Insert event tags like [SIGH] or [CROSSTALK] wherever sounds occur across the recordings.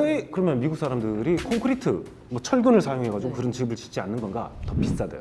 왜 그러면 미국 사람들이 콘크리트, 뭐 철근을 사용해가지고 네. 그런 집을 짓지 않는 건가? 더 비싸대요.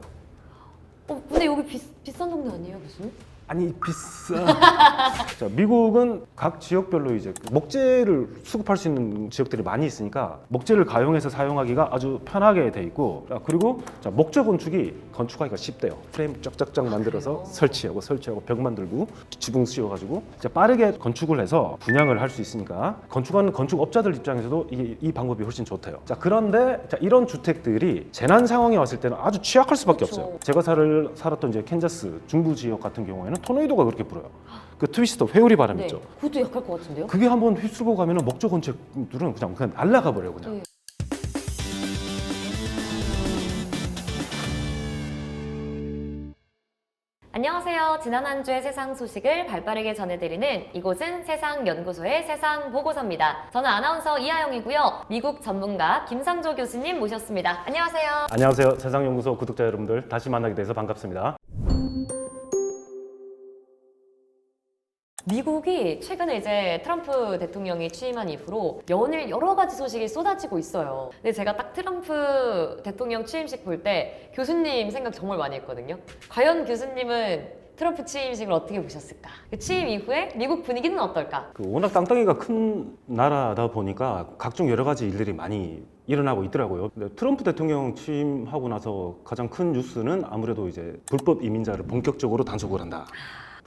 어, 근데 여기 비, 비싼 동네 아니에요, 교수님? 아니 비싸. [LAUGHS] 자, 미국은 각 지역별로 이제 그 목재를 수급할 수 있는 지역들이 많이 있으니까 목재를 가용해서 사용하기가 아주 편하게 돼 있고, 자, 그리고 자, 목재 건축이 건축하기가 쉽대요. 프레임 쫙쫙쫙 만들어서 그래요? 설치하고 설치하고 벽 만들고 지붕 씌워가지고 이제 빠르게 건축을 해서 분양을 할 수 있으니까 건축하는 건축업자들 입장에서도 이게 이 방법이 훨씬 좋대요. 자 그런데 자, 이런 주택들이 재난 상황이 왔을 때는 아주 취약할 수밖에. 없어요. 제가 살, 살았던 이제 캔자스 중부 지역 같은 경우에는 토네이도가 그렇게 불어요. 그 트위스터 회오리 바람 네. 있죠. 그것도 약할 것 같은데요? 그게 한번 휩쓸고 가면은 목조 건축들은 그냥 그냥 날아가 버려요 그냥. 네. 안녕하세요. 지난 한 주의 세상 소식을 발빠르게 전해드리는 이곳은 세상연구소의 세상 보고서입니다. 저는 아나운서 이하영이고요. 미국 전문가 김상조 교수님 모셨습니다. 안녕하세요. 안녕하세요 세상연구소 구독자 여러분들 다시 만나게 돼서 반갑습니다. 미국이 최근에 이제 트럼프 대통령이 취임한 이후로 연일 여러 가지 소식이 쏟아지고 있어요. 근데 제가 딱 트럼프 대통령 취임식 볼 때 교수님 생각 정말 많이 했거든요. 과연 교수님은 트럼프 취임식을 어떻게 보셨을까? 그 취임 이후에 미국 분위기는 어떨까? 그 워낙 땅덩이가 큰 나라다 보니까 각종 여러 가지 일들이 많이 일어나고 있더라고요. 근데 트럼프 대통령 취임하고 나서 가장 큰 뉴스는 아무래도 이제 불법 이민자를 본격적으로 단속을 한다.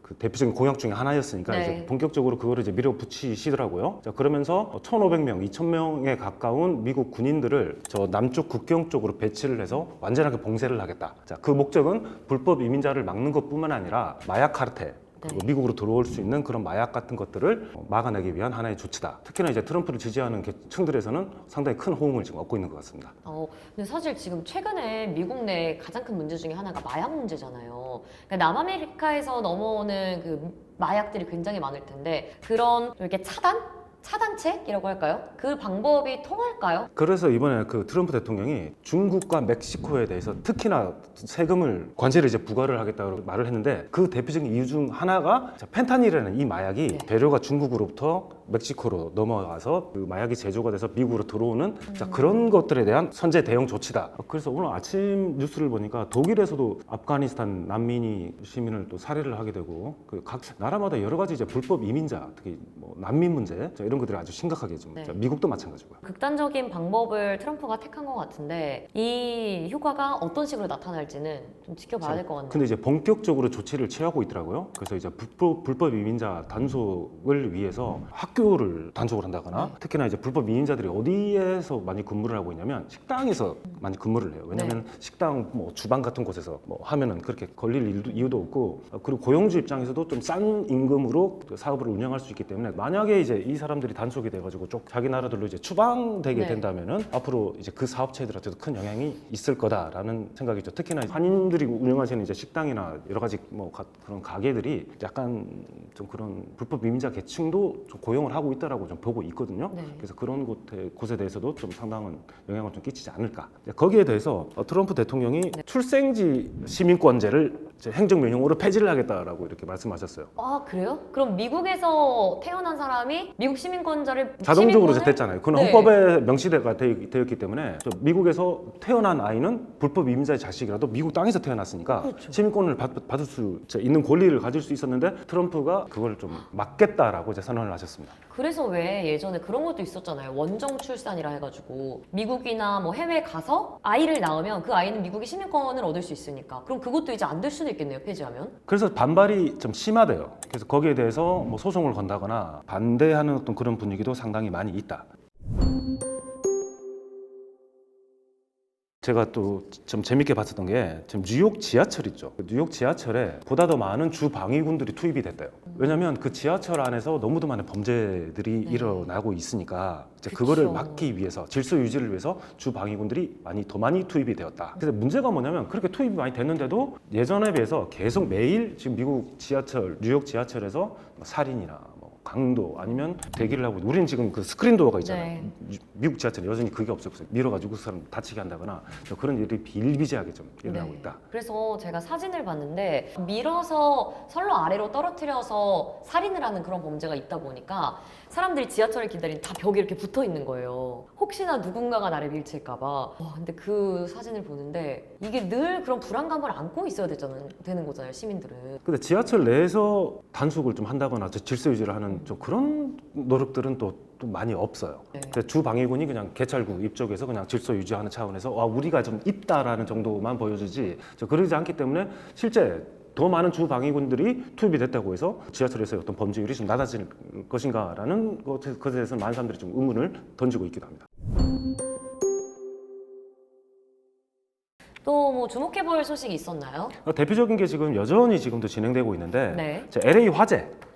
그 대표적인 공약 중에 하나였으니까 네. 이제 본격적으로 그거를 이제 밀어붙이시더라고요. 자, 그러면서 1,500명, 2,000명에 가까운 미국 군인들을 저 남쪽 국경 쪽으로 배치를 해서 완전하게 봉쇄를 하겠다. 자, 그 목적은 불법 이민자를 막는 것뿐만 아니라 마약 카르텔 네. 미국으로 들어올 수 있는 그런 마약 같은 것들을 막아내기 위한 하나의 조치다. 특히나 이제 트럼프를 지지하는 층들에서는 상당히 큰 호응을 지금 얻고 있는 것 같습니다. 어, 근데 사실 지금 최근에 미국 내 가장 큰 문제 중에 하나가 마약 문제잖아요. 그러니까 남아메리카에서 넘어오는 그 마약들이 굉장히 많을 텐데 그런 좀 이렇게 차단? 차단책이라고 할까요? 그 방법이 통할까요? 그래서 이번에 그 트럼프 대통령이 중국과 멕시코에 대해서 특히나 세금을 관세를 이제 부과를 하겠다고 말을 했는데 그 대표적인 이유 중 하나가 자, 펜타닐이라는 이 마약이 네. 배류가 중국으로부터 멕시코로 넘어가서 그 마약이 제조가 돼서 미국으로 들어오는 자, 그런 것들에 대한 선제 대응 조치다. 그래서 오늘 아침 뉴스를 보니까 독일에서도 아프가니스탄 난민이 시민을 또 살해를 하게 되고 그 각 나라마다 여러 가지 이제 불법 이민자 특히 뭐 난민 문제 자, 이런 것들이 아주 심각하게 지금 네. 자, 미국도 마찬가지고요. 극단적인 방법을 트럼프가 택한 것 같은데 이 효과가 어떤 식으로 나타날지는 좀 지켜봐야 될 것 같네요. 근데 이제 본격적으로 조치를 취하고 있더라고요. 그래서 이제 불법, 불법 이민자 단속을 위해서 학교 를 단속을 한다거나 네. 특히나 이제 불법 이민자들이 어디에서 많이 근무를 하고 있냐면 식당에서 많이 근무를 해요. 왜냐하면 식당 뭐 주방 같은 곳에서 뭐 하면은 그렇게 걸릴 일도, 이유도 없고 어, 그리고 고용주 입장에서도 좀 싼 임금으로 그 사업을 운영할 수 있기 때문에 만약에 이제 이 사람들이 단속이 돼가지고 쪽 자기 나라들로 이제 추방되게 네. 된다면은 앞으로 이제 그 사업체들한테도 큰 영향이 있을 거다라는 생각이죠. 특히나 한인들이 운영하시는 이제 식당이나 여러 가지 뭐 가- 그런 가게들이 약간 좀 그런 불법 이민자 계층도 좀 고용 을 하고 있다라고 좀 보고 있거든요. 네. 그래서 그런 곳에, 곳에 대해서도 좀 상당한 영향을 좀 끼치지 않을까. 거기에 대해서 어, 트럼프 대통령이 네. 출생지 시민권제를 행정명령으로 폐지를 하겠다라고 이렇게 말씀하셨어요. 아 그래요? 그럼 미국에서 태어난 사람이 미국 시민권자를 자동적으로 시민권을- 됐잖아요. 그건 네. 헌법에 명시되가 되- 되었기 때문에 저 미국에서 태어난 아이는 불법 이민자의 자식이라도 미국 땅에서 태어났으니까 그렇죠. 시민권을 받, 받을 수 있는 권리를 가질 수 있었는데 트럼프가 그걸 좀 막겠다라고 이제 선언을 하셨습니다. 그래서 왜 예전에 그런 것도 있었잖아요. 원정 출산이라 해가지고 미국이나 뭐 해외 가서 아이를 낳으면 그 아이는 미국의 시민권을 얻을 수 있으니까 그럼 그것도 이제 안 될 수도 있겠네요. 폐지하면. 그래서 반발이 좀 심하대요. 그래서 거기에 대해서 뭐 소송을 건다거나 반대하는 어떤 그런 분위기도 상당히 많이 있다. 제가 또 좀 재밌게 봤었던 게 지금 뉴욕 지하철 있죠. 그 뉴욕 지하철에 보다 더 많은 주 방위군들이 투입이 됐대요. 왜냐하면 그 지하철 안에서 너무도 많은 범죄들이 네. 일어나고 있으니까 이제. 그거를 막기 위해서 질서 유지를 위해서 주 방위군들이 많이 더 많이 투입이 되었다. 그래서 문제가 뭐냐면 그렇게 투입이 많이 됐는데도 예전에 비해서 계속 매일 지금 미국 지하철, 뉴욕 지하철에서 뭐 살인이나 뭐 강도 아니면 대기를 하고 우리는 지금 그 스크린 도어가 있잖아요. 네. 유- 미국 지하철 여전히 그게 없어요. 밀어가지고 그 사람 다치게 한다거나 그런 일이 비일비재하게 좀 일어나고 네. 있다. 그래서 제가 사진을 봤는데 밀어서 선로 아래로 떨어뜨려서 살인을 하는 그런 범죄가 있다 보니까 사람들이 지하철을 기다린 다 벽에 이렇게 붙어 있는 거예요. 혹시나 누군가가 나를 밀칠까봐. 와, 근데 그 사진을 보는데 이게 늘 그런 불안감을 안고 있어야 되잖아요, 되는 거잖아요, 시민들은. 근데 지하철 내에서 단속을 좀 한다거나 저 질서 유지를 하는 좀 그런 노력들은 또, 또 많이 없어요. 네. 그래서 주 방위군이 그냥 개찰구 입쪽에서 그냥 질서 유지하는 차원에서 와 우리가 좀 있다라는 정도만 보여주지 저 그러지 않기 때문에 실제 더 많은 주 방위군들이 투입이 됐다고 해서 지하철에서의 어떤 범죄율이 좀 낮아질 것인가라는 것에 대해서는 많은 사람들이 좀 의문을 던지고 있기도 합니다. 또 뭐 주목해볼 소식이 있었나요? 어, 대표적인 게 지금 여전히 지금도 진행되고 있는데 네. 자, LA 화재 아,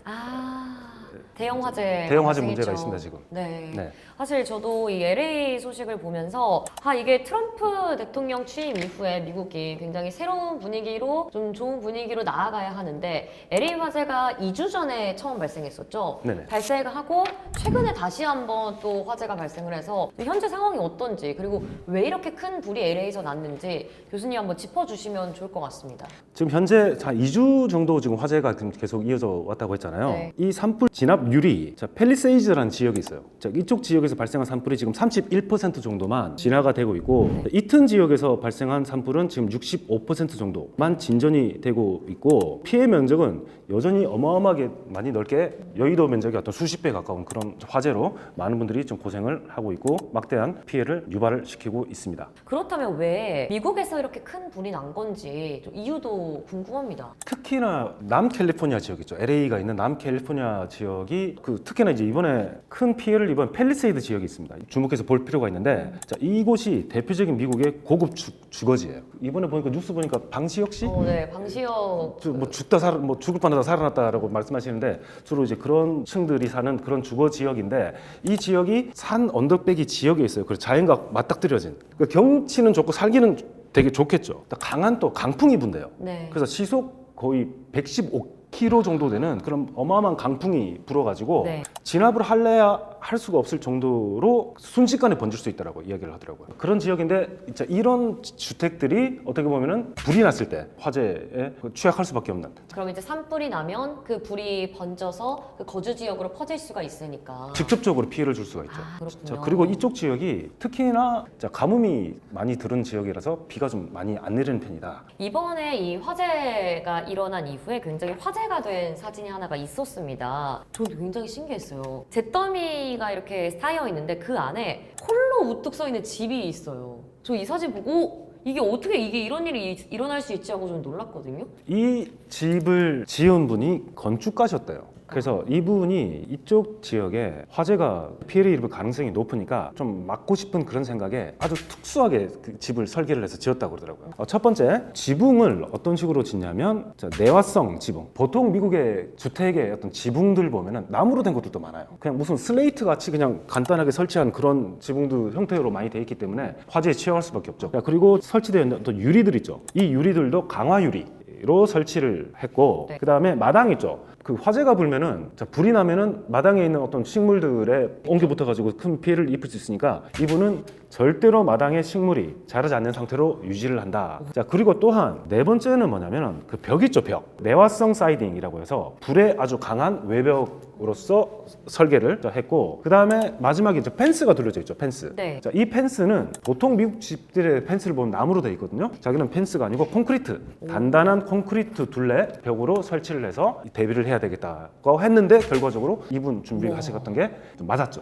대형 화재. 대형 화재 발생했죠. 문제가 있습니다 지금. 네. 네. 사실 저도 이 LA 소식을 보면서 아 이게 트럼프 대통령 취임 이후에 미국이 굉장히 새로운 분위기로 좀 좋은 분위기로 나아가야 하는데 LA 화재가 2주 전에 처음 발생했었죠. 네네. 발생하고 최근에 다시 한번 또 화재가 발생을 해서 현재 상황이 어떤지 그리고 왜 이렇게 큰 불이 LA에서 났는지 교수님 한번 짚어주시면 좋을 것 같습니다. 지금 현재 한 2주 정도 지금 화재가 지금 계속 이어져 왔다고 했잖아요. 네. 이 산불 진압 유리, 자, 펠리세이즈라는 지역이 있어요. 자, 이쪽 지역 에서 발생한 산불이 지금 31% 정도만 진화가 되고 있고 네. 이튼 지역에서 발생한 산불은 지금 65% 정도만 진전이 되고 있고 피해 면적은 여전히 어마어마하게 많이 넓게 여의도 면적의 어떤 수십 배 가까운 그런 화재로 많은 분들이 좀 고생을 하고 있고 막대한 피해를 유발을 시키고 있습니다. 그렇다면 왜 미국에서 이렇게 큰 불이 난 건지 좀 이유도 궁금합니다. 특히나 남캘리포니아 지역 있죠. LA가 있는 남캘리포니아 지역이 그 특히나 이제 이번에 큰 피해를 입은 펠리세이드 지역이 있습니다. 주목해서 볼 필요가 있는데 자, 이곳이 대표적인 미국의 고급 주, 주거지예요. 이번에 보니까 뉴스 보니까 방시혁 씨 어, 네, 방시혁 저, 뭐 죽다 살, 뭐 죽을 뻔하다 살아났다라고 말씀하시는데 주로 이제 그런 층들이 사는 그런 주거 지역인데 이 지역이 산 언덕배기 지역에 있어요. 그래서 자연과 맞닥뜨려진. 그 경치는 좋고 살기는 되게 좋겠죠. 또 강한 또 강풍이 분대요. 네. 그래서 시속 거의 115km 정도 되는 그런 어마어마한 강풍이 불어가지고 네. 진압을 할래야 할 수가 없을 정도로 순식간에 번질 수 있다라고 이야기를 하더라고요. 그런 지역인데 진짜 이런 주택들이 어떻게 보면은 불이 났을 때 화재에 취약할 수밖에 없는 그럼 이제 산불이 나면 그 불이 번져서 그 거주 지역으로 퍼질 수가 있으니까. 직접적으로 피해를 줄 수가 있죠. 아, 그렇군요. 자, 그리고 이쪽 지역이 특히나 자, 가뭄이 많이 들은 지역이라서 비가 좀 많이 안 내리는 편이다. 이번에 이 화재가 일어난 이후에 굉장히 화제가 된 사진이 하나가 있었습니다. 저도 굉장히 신기했어요. 잿더미 가 이렇게 쌓여 있는데 그 안에 홀로 우뚝 서 있는 집이 있어요. 저 이 사진 보고 이게 어떻게 이게 이런 일이 이- 일어날 수 있지 하고 좀 놀랐거든요. 이 집을 지은 분이 건축가셨대요. 그래서 이분이 이쪽 지역에 화재가 피해를 입을 가능성이 높으니까 좀 막고 싶은 그런 생각에 아주 특수하게 그 집을 설계를 해서 지었다고 그러더라고요. 어, 첫 번째, 지붕을 어떤 식으로 짓냐면 자, 내화성 지붕. 보통 미국의 주택의 어떤 지붕들 보면은 나무로 된 것들도 많아요. 그냥 무슨 슬레이트 같이 그냥 간단하게 설치한 그런 지붕도 형태로 많이 돼 있기 때문에 화재에 취약할 수밖에 없죠. 자, 그리고 설치되어 있는 어떤 유리들 있죠. 이 유리들도 강화 유리. 로 설치를 했고 네. 그 다음에 마당 있죠. 그 화재가 불면은 자, 불이 나면은 마당에 있는 어떤 식물들에 옮겨 붙어가지고 큰 피해를 입을 수 있으니까 이분은 절대로 마당에 식물이 자라지 않는 상태로 유지를 한다. 자 그리고 또한 네 번째는 뭐냐면은 그벽 있죠 벽 내화성 사이딩이라고 해서 불에 아주 강한 외벽으로서 설계를 했고 그 다음에 마지막에 이제 펜스가 둘러져 있죠 펜스. 네. 자, 이 펜스는 보통 미국 집들의 펜스를 보면 나무로 되어 있거든요. 자기는 펜스가 아니고 콘크리트, 단단한 콘크리트 둘레 벽으로 설치를 해서 대비를 해야 되겠다고 했는데 결과적으로 이분 준비하셨던 게좀 맞았죠.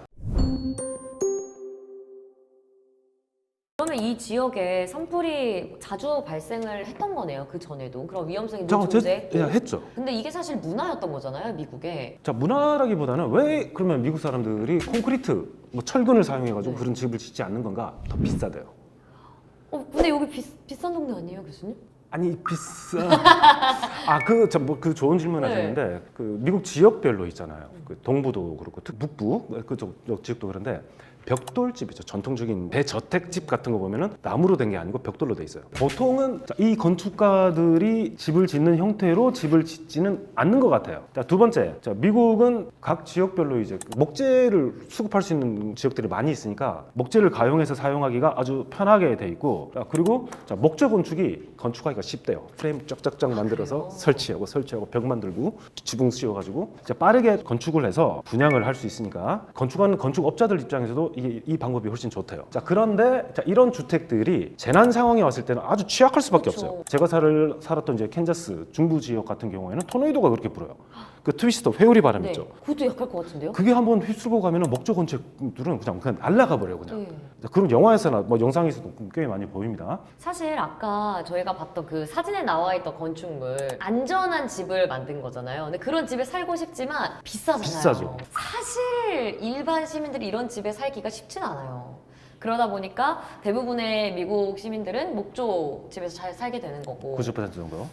그러면 이 지역에 산불이 자주 발생을 했던 거네요. 그 전에도. 그럼 위험성이 자, 높은데. 그냥 했죠. 근데 이게 사실 문화였던 거잖아요, 미국에. 자, 문화라기보다는 왜 그러면 미국 사람들이 콘크리트, 뭐 철근을 사용해가지고 네. 그런 집을 짓지 않는 건가? 더 비싸대요. 어, 근데 여기 비, 비싼 동네 아니에요, 교수님? 아니 비싸. [LAUGHS] 아그 뭐그 좋은 질문 네. 하셨는데 그 미국 지역별로 있잖아요. 그 동부도 그렇고 특 북부 그쪽 쪽 지역도 그런데 벽돌집이죠. 전통적인 대저택집 같은 거 보면은 나무로 된 게 아니고 벽돌로 돼 있어요. 보통은 자, 이 건축가들이 집을 짓는 형태로 집을 짓지는 않는 것 같아요. 자, 두 번째, 자, 미국은 각 지역별로 이제 목재를 수급할 수 있는 지역들이 많이 있으니까 목재를 가용해서 사용하기가 아주 편하게 돼 있고, 자, 그리고 자, 목재 건축이 건축하기가 쉽대요. 프레임 쫙쫙쫙 만들어서? 설치하고 설치하고 벽 만들고 지붕 씌워가지고 이제 빠르게 건축을 해서 분양을 할 수 있으니까 건축하는 건축업자들 입장에서도 이게 이 방법이 훨씬 좋대요. 자 그런데 자, 이런 주택들이 재난 상황이 왔을 때는 아주 취약할 수밖에 그쵸. 없어요. 제가 살, 살았던 이제 캔자스 중부 지역 같은 경우에는 토네이도가 그렇게 불어요. 그 트위스터 회오리 바람 네. 있죠. 그것도 약할 것 같은데요? 그게 한번 휩쓸고 가면은 목조 건축들은 그냥 그냥 날아가 버려요 그냥. 네. 자, 그런 영화에서나 뭐 영상에서도 꽤 많이 보입니다. 사실 아까 저희가 봤던 그 사진에 나와 있던 건축물 안전한 집을 만든 거잖아요. 근데 그런 집에 살고 싶지만 비싸잖아요. 비싸죠. 사실 일반 시민들이 이런 집에 살기 가 쉽진 않아요. 그러다 보니까 대부분의 미국 시민들은 목조 집에서 잘 살게 되는 거고. 90% 정도.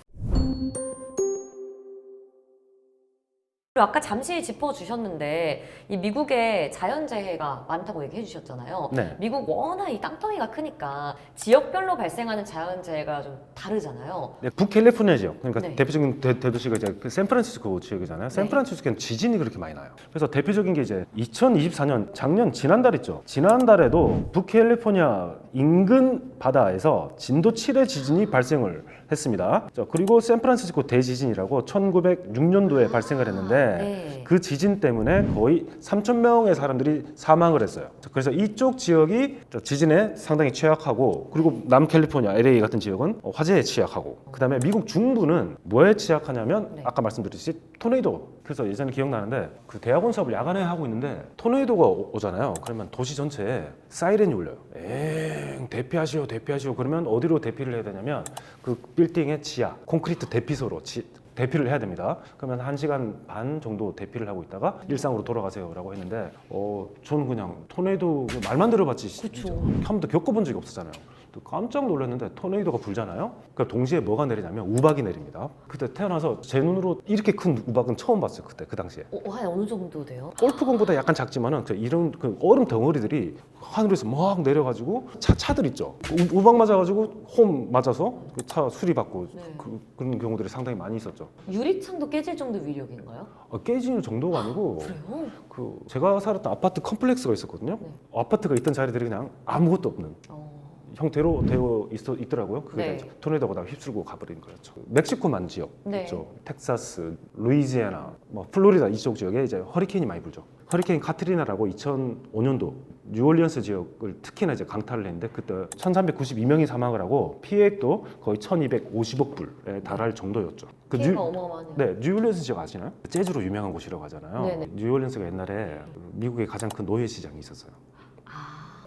그리고 아까 잠시 짚어주셨는데 이 미국에 자연재해가 많다고 얘기해 주셨잖아요. 네. 미국 워낙 이 땅덩이가 크니까 지역별로 발생하는 자연재해가 좀 다르잖아요. 네, 북캘리포니아 지역 그러니까 네. 대표적인 대, 대도시가 이제 그 샌프란시스코 지역이잖아요. 샌프란시스코는 지진이 그렇게 많이 나요. 그래서 대표적인 게 이제 2024년 작년 지난달 있죠. 지난달에도 북캘리포니아 인근 바다에서 진도 7의 지진이 발생을 했습니다. 자, 그리고 샌프란시스코 대지진이라고 1906년도에 발생을 했는데 네. 그 지진 때문에 거의 3천 명의 사람들이 사망을 했어요. 자, 그래서 이쪽 지역이 저 지진에 상당히 취약하고 그리고 남캘리포니아 LA 같은 지역은 어, 화재에 취약하고 그다음에 미국 중부는 뭐에 취약하냐면 네. 아까 말씀드렸듯이 토네이도. 그래서 예전에 기억나는데 그 대학원 수업을 야간에 하고 있는데 토네이도가 오- 오잖아요. 그러면 도시 전체에 사이렌이 울려요. 엥 대피하시오 대피하시오 그러면 어디로 대피를 해야 되냐면 그 빌딩의 지하 콘크리트 대피소로 지- 대피를 해야 됩니다. 그러면 한 시간 반 정도 대피를 하고 있다가 일상으로 돌아가세요라고 했는데, 어, 저는 그냥 토네이도 말만 들어봤지 그쵸. 한 번도 겪어본 적이 없었잖아요. 또 깜짝 놀랐는데 토네이도가 불잖아요. 그러니까 동시에 뭐가 내리냐면 우박이 내립니다. 그때 태어나서 제 눈으로 이렇게 큰 우박은 처음 봤어요. 그때 그 당시에. 어, 한 어느 정도 돼요? 골프공보다 약간 작지만은 그 이런 그 얼음 덩어리들이 하늘에서 막 내려가지고 차 차들 있죠. 우, 우박 맞아가지고 홈 맞아서 그차 수리받고 네. 그, 그런 경우들이 상당히 많이 있었죠. 유리창도 깨질 정도 위력인가요? 어, 깨지는 정도가 아니고 그래요? 그 제가 살았던 아파트 컴플렉스가 있었거든요. 네. 아파트가 있던 자리들이 그냥 아무것도 없는 어. 형태로 되어 있어, 있더라고요. 그게 네. 이제 토네이도가 다 휩쓸고 가버린 거였죠. 멕시코만 지역 네. 있죠. 텍사스, 루이지애나, 뭐 플로리다 이쪽 지역에 이제 허리케인이 많이 불죠. 허리케인 카트리나라고 2005년도 뉴올리언스 지역을 특히나 이제 강타를 했는데 그때 1,392명이 사망을 하고 피해액도 거의 1,250억 불에 달할 정도였죠. 그 뉴- 피해가 어마어마하네요. 네, 뉴올리언스 지역 아시나요? 재즈로 유명한 곳이라고 하잖아요. 네네. 뉴올리언스가 옛날에 미국의 가장 큰 노예 시장이 있었어요.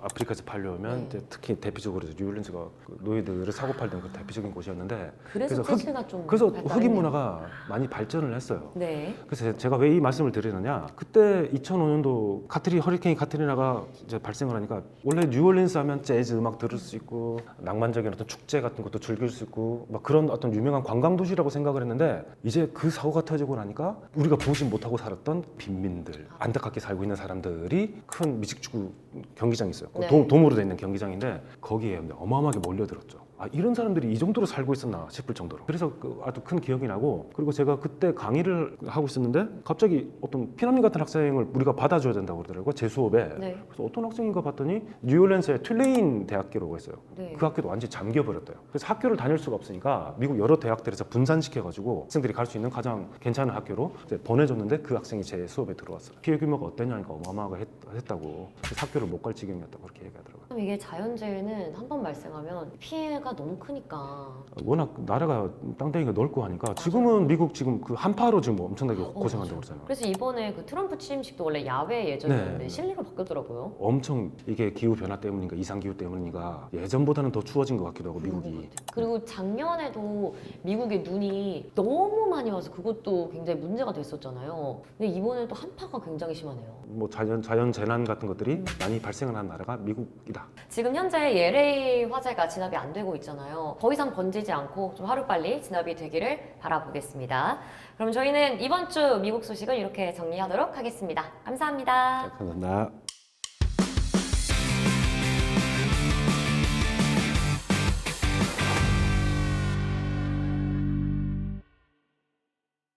아, 아프리카에서 팔려오면 네. 이제 특히 대표적으로 이제 뉴올리언스가 그 노예들을 사고 팔던 그 대표적인 곳이었는데 그래서 흑- 좀 그래서. 흑인 문화가 많이 발전을 했어요. 네. 그래서 제가 왜 이 말씀을 드리느냐 그때 2005년도 카트리 허리케인 카트리나가 이제 발생을 하니까 원래 뉴올리언스 하면 재즈 음악 들을 수 있고 낭만적인 어떤 축제 같은 것도 즐길 수 있고 막 그런 어떤 유명한 관광 도시라고 생각을 했는데 이제 그 사고가 터지고 나니까 우리가 보지 못하고 살았던 빈민들 안타깝게 살고 있는 사람들이 큰 미식축구 경기장이 있어요 네. 돔, 돔으로 돼 있는 경기장인데 거기에 어마어마하게 몰려들었죠 아 이런 사람들이 이 정도로 살고 있었나 싶을 정도로. 그래서 그 아주 큰 기억이 나고 그리고 제가 그때 강의를 하고 있었는데 갑자기 어떤 피난민 같은 학생을 우리가 받아줘야 된다고 그러더라고요 제 수업에. 네. 그래서 어떤 학생인가 봤더니 뉴올리언스의 툴레인 대학교라고 있어요. 네. 그 학교도 완전히 잠겨버렸대요. 그래서 학교를 다닐 수가 없으니까 미국 여러 대학들에서 분산시켜가지고 학생들이 갈 수 있는 가장 괜찮은 학교로 보내줬는데 그 학생이 제 수업에 들어왔어요. 피해 규모가 어땠냐니까 어마어마하게 했, 다고. 그래서 학교를 못 갈 지경이었다고 그렇게 얘기하더라고요. 그럼 이게 자연재해는 한 번 발생하면 피해 가 너무 크니까 워낙 나라가 땅덩이가 넓고 하니까 지금은 미국 지금 그 한파로 지금 엄청나게 어, 고생한다고. 그러잖아요. 그래서 이번에 그 트럼프 취임식도 원래 야외 예정이었는데 네. 실내로 바뀌었더라고요. 엄청 이게 기후 변화 때문인가 이상 기후 때문인가 예전보다는 더 추워진 것 같기도 하고 그런 것 미국이 같아요. 그리고 작년에도 미국에 눈이 너무 많이 와서 그것도 굉장히 문제가 됐었잖아요. 근데 이번에 또 한파가 굉장히 심하네요. 뭐 자연 자연 재난 같은 것들이 많이 발생을 한 나라가 미국이다. 지금 현재 LA 화재가 진압이 안 되고 있잖아요. 더 이상 번지지 않고 좀 하루빨리 진압이 되기를 바라보겠습니다. 그럼 저희는 이번 주 미국 소식을 이렇게 정리하도록 하겠습니다. 감사합니다. 감사합니다.